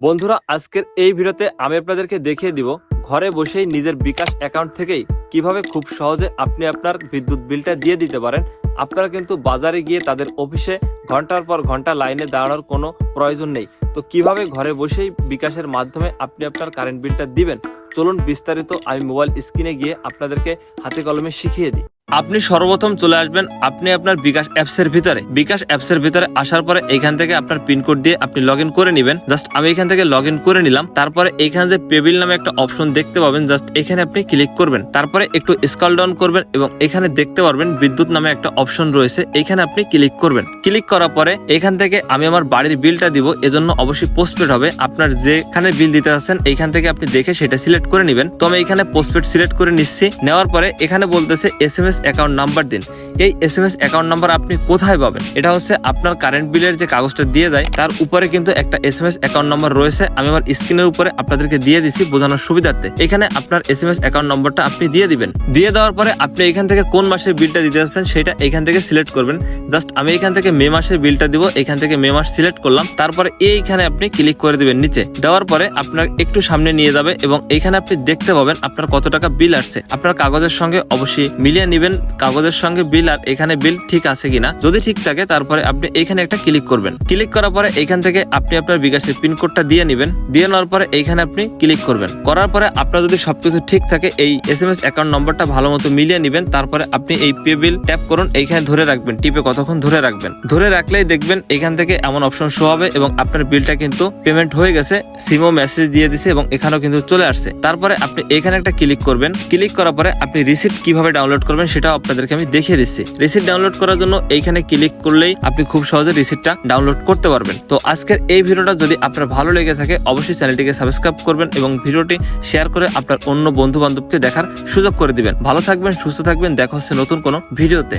বন্ধুরা, আজকের এই ভিডিওতে আমি আপনাদেরকে দেখিয়ে দিব ঘরে বসেই নিজের বিকাশ অ্যাকাউন্ট থেকেই কীভাবে খুব সহজে আপনি আপনার বিদ্যুৎ বিলটা দিয়ে দিতে পারেন। আপনারা কিন্তু বাজারে গিয়ে তাদের অফিসে ঘণ্টার পর ঘণ্টা লাইনে দাঁড়ানোর কোনো প্রয়োজন নেই। তো কীভাবে ঘরে বসেই বিকাশের মাধ্যমে আপনি আপনার কারেন্ট বিলটা দিবেন? চলুন বিস্তারিত আমি মোবাইল স্ক্রিনে গিয়ে আপনাদেরকে হাতে কলমে শিখিয়ে দিই। আপনি সর্বপ্রথম চলে আসবেন আপনি আপনার বিকাশ অ্যাপসের ভিতরে। বিকাশ অ্যাপসের ভিতরে আসার পরে এখান থেকে আপনার পিনকোড দিয়ে আপনি লগ করে নেবেন। জাস্ট আমি এখান থেকে লগ করে নিলাম। তারপরে এখানে যে পেবিল নামে একটা অপশন দেখতে পাবেন। জাস্ট এখানে আপনি ক্লিক করবেন। তারপরে একটু স্কল ডাউন করবেন এবং এখানে দেখতে পারবেন বিদ্যুৎ নামে একটা অপশন রয়েছে। এখানে আপনি ক্লিক করবেন। ক্লিক করার পরে এখান থেকে আমি আমার বাড়ির বিলটা দিব। এজন্য অবশ্যই পোস্টপেড হবে। আপনার যেখানে বিল দিতে আছেন এইখান থেকে আপনি দেখে সেটা সিলেক্ট করে নেবেন। তো আমি এখানে পোস্টপেড সিলেক্ট করে নিচ্ছি। নেওয়ার পরে এখানে বলতেছে S M S account number দিন। এই S M S account number আপনি কোথায় পাবেন? এটা হচ্ছে আপনার কারেন্ট বিলের যে কাগজটা দিয়ে দেয়, তার উপরে কিন্তু একটা S M S account number রয়েছে। আমি আমার স্ক্রিনের উপরে আপনাদেরকে দিয়ে দিচ্ছি বোঝানোর সুবিধার্থে। এখানে আপনার এস এম এস অ্যাকাউন্ট নম্বরটা আপনি দিয়ে দিবেন। দিয়ে দেওয়ার পরে আপনি এখান থেকে কোন মাসের বিলটা দিতে যাচ্ছেন সেটা এখান থেকে সিলেক্ট করবেন। জাস্ট আমি এখান থেকে মে মাসের বিলটা দিব, এখান থেকে মে মাস সিলেক্ট করলাম। তারপরে এইখানে আপনি ক্লিক করে দিবেন নিচে। দেওয়ার পরে আপনার একটু সামনে নিয়ে যাবে এবং এখানে আপনি দেখতে পাবেন আপনার কত টাকা বিল আসছে। আপনার কাগজের সঙ্গে অবশ্যই মিলিয়ে নেবেন। কাগজের সঙ্গে বিল আর এখানে বিল ঠিক আছে কিনা। যদি ঠিক থাকে, তারপরে আপনি এখানে একটা ক্লিক করবেন। ক্লিক করার পরে এখান থেকে আপনি আপনার বিকাশের পিনকোডটা দিয়ে নেবেন। দিয়ে নেওয়ার পরে এইখানে আপনি ক্লিক করবেন। করার পরে আপনার যদি সবকিছু ঠিক থাকে, এই এস এম এস অ্যাকাউন্ট নম্বরটা ভালো মতো মিলিয়ে নেবেন। তারপরে আপনি এই পে বিল ট্যাপ করুন এইখানে ধরে রাখবেন। টিপে কতক্ষণ ধরে রাখবেন? ধরে রাখলেই দেখবেন এখান থেকে এমন অপশন শো হবে এবং আপনার বিলটা কিন্তু পেমেন্ট হয়ে গেছে সিমও মেসেজ দিয়ে দিছে এবং এখানেও কিন্তু চলে আসছে। তারপরে আপনি এখানে একটা ক্লিক করবেন। ক্লিক করার পরে আপনি রিসিপ্ট কীভাবে ডাউনলোড করবেন সেটাও আপনাদেরকে আমি দেখিয়ে দিচ্ছি। রিসিপ্ট ডাউনলোড করার জন্য এইখানে ক্লিক করলেই আপনি খুব সহজে রিসিপ্টটা ডাউনলোড করতে পারবেন। তো আজকের এই ভিডিওটা যদি আপনার ভালো লেগে থাকে, অবশ্যই চ্যানেলটিকে সাবস্ক্রাইব করবেন এবং ভিডিওটি শেয়ার করে আপনার অন্য বন্ধু বান্ধবকে দেখার সুযোগ করে দিবেন। ভালো থাকবেন, সুস্থ থাকবেন, দেখা হচ্ছে নতুন কোনো ভিডিওতে।